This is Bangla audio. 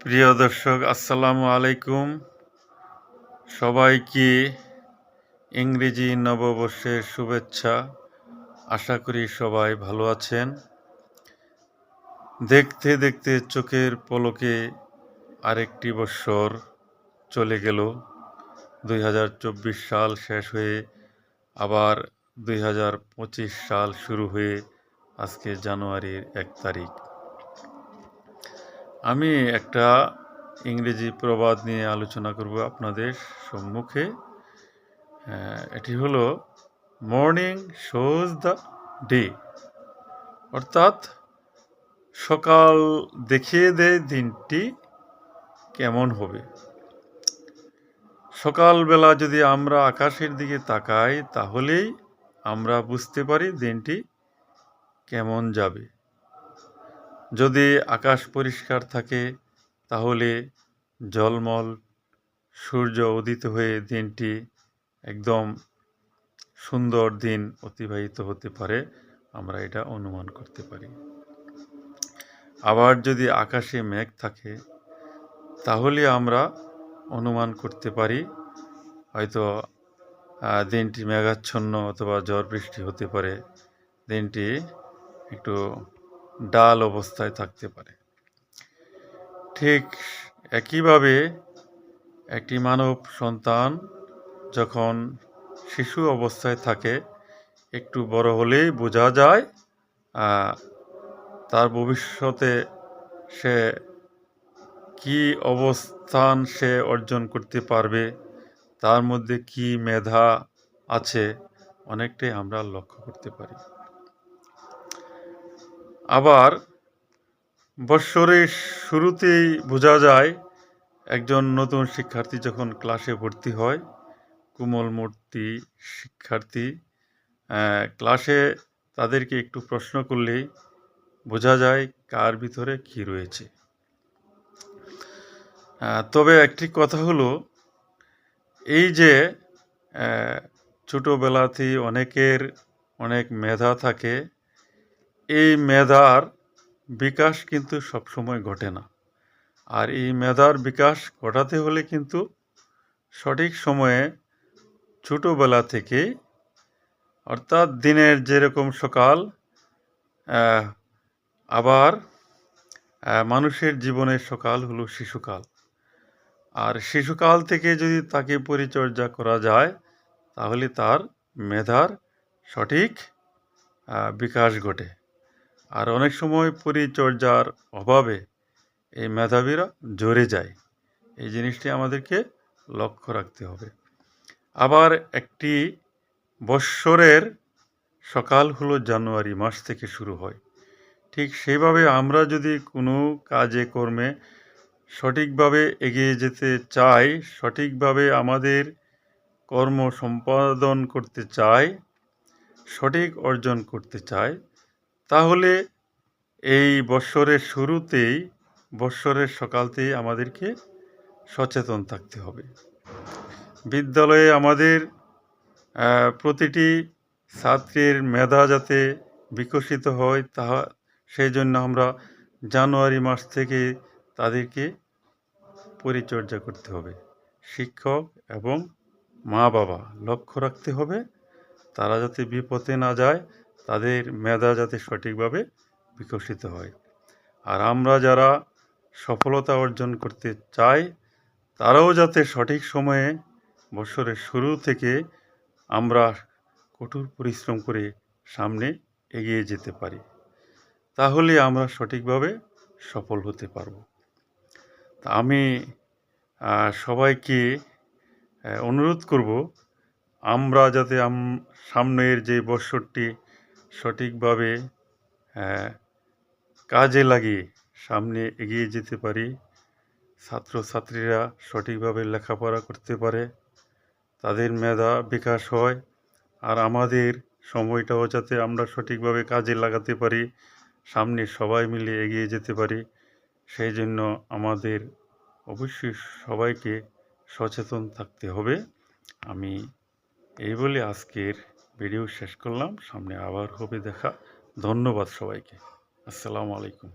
প্রিয় দর্শক, আসসালামু আলাইকুম। সবাইকে ইংরেজি নববর্ষের শুভেচ্ছা। আশা করি সবাই ভালো আছেন। দেখতে দেখতে চোখের পলকে আরেকটি বৎসর চলে গেল। দুই হাজার চব্বিশ সাল শেষ হয়ে আবার দুই হাজার পঁচিশ সাল শুরু হয়ে আজকে জানুয়ারির এক তারিখ। আমি একটা ইংরেজি প্রবাদ নিয়ে আলোচনা করব আপনাদের সম্মুখে। এটি হলো মর্নিং শোজ দ্য ডে অর্থাৎ, সকাল দেখিয়ে দেয় দিনটি কেমন হবে। সকালবেলা যদি আমরা আকাশের দিকে তাকাই, তাহলেই আমরা বুঝতে পারি দিনটি কেমন যাবে। যদি আকাশ পরিষ্কার থাকে, তাহলে জলমল, সূর্য উদিত হয়ে দিনটি একদম সুন্দর দিন অতিবাহিত হতে পারে, আমরা এটা অনুমান করতে পারি। আবার যদি আকাশে মেঘ থাকে, তাহলে আমরা অনুমান করতে পারি, হয়তো দিনটি মেঘাচ্ছন্ন অথবা ঝড় বৃষ্টি হতে পারে। দিনটি একটু ডাল অবস্থায় থাকতে পারে। ঠিক একইভাবে একটি মানব সন্তান যখন শিশু অবস্থায় থাকে, একটু বড় হলেই বোঝা যায় তার ভবিষ্যতে সে কি অবস্থান সে অর্জন করতে পারবে, তার মধ্যে কি মেধা আছে, অনেকটাই আমরা লক্ষ্য করতে পারি। আবার বৎসরের শুরুতেই বোঝা যায়, একজন নতুন শিক্ষার্থী যখন ক্লাসে ভর্তি হয়, কোমল মূর্তি শিক্ষার্থী ক্লাসে তাদেরকে একটু প্রশ্ন করলেই বোঝা যায় কার ভিতরে কি রয়েছে। তবে একটি কথা হলো, এই যে ছোটোবেলাতেই অনেকের অনেক মেধা থাকে এই মেধার বিকাশ কিন্তু সবসময় ঘটে না। আর এই মেধার বিকাশ ঘটাতে হলে কিন্তু সঠিক সময়ে ছোটোবেলা থেকে অর্থাৎ দিনের যেরকম সকাল আবার মানুষের জীবনের সকাল হলো শিশুকাল। আর শিশুকাল থেকে যদি তাকে পরিচর্যা করা যায়, তাহলে তার মেধার সঠিক বিকাশ ঘটে। আর অনেক সময় পরিচর্যার অভাবে এই মেধাবীরা ঝরে যায়। এই জিনিসটি আমাদেরকে লক্ষ্য রাখতে হবে। আবার একটি বৎসরের সকাল হলো জানুয়ারি মাস থেকে শুরু হয়। ঠিক সেইভাবে আমরা যদি কোনো কাজে, কর্মে সঠিকভাবে এগিয়ে যেতে চাই, সঠিকভাবে আমাদের কর্ম সম্পাদন করতে চাই, সঠিক অর্জন করতে চাই তাহলে এই বৎসরের শুরুতেই, বৎসরের সকালতেই আমাদেরকে সচেতন থাকতে হবে। বিদ্যালয়ে আমাদের প্রতিটি ছাত্রের মেধা যাতে বিকশিত হয়, তাহা, সেই জন্য আমরা জানুয়ারি মাস থেকে তাদেরকে পরিচর্যা করতে হবে। শিক্ষক এবং মা বাবা লক্ষ্য রাখতে হবে, তারা যাতে বিপথে না যায় তাদের মেধা যাতে সঠিকভাবে বিকশিত হয়। আর আমরা যারা সফলতা অর্জন করতে চাই, তারাও যাতে সঠিক সময়ে বছরের শুরু থেকে আমরা কঠোর পরিশ্রম করে সামনে এগিয়ে যেতে পারি, তাহলে আমরা সঠিকভাবে সফল হতে পারব। তা আমি সবাইকে অনুরোধ করব, আমরা যাতে সামনের যে বৎসরটি সঠিকভাবে আহ, কাজে লাগিয়ে সামনে এগিয়ে যেতে পারি। ছাত্রছাত্রীরা সঠিকভাবে লেখাপড়া করতে পারে তাদের মেধা বিকাশ হয় আর আমাদের সময়টাও যাতে আমরা সঠিকভাবে কাজে লাগাতে পারি সামনে সবাই মিলে এগিয়ে যেতে পারি সেই জন্য আমাদের অবশ্যই সবাইকে সচেতন থাকতে হবে। আমি এই বলে আজকের ভিডিও শেষ করলাম সামনে আবার হবে দেখা। ধন্যবাদ সবাইকে। আসসালামু আলাইকুম।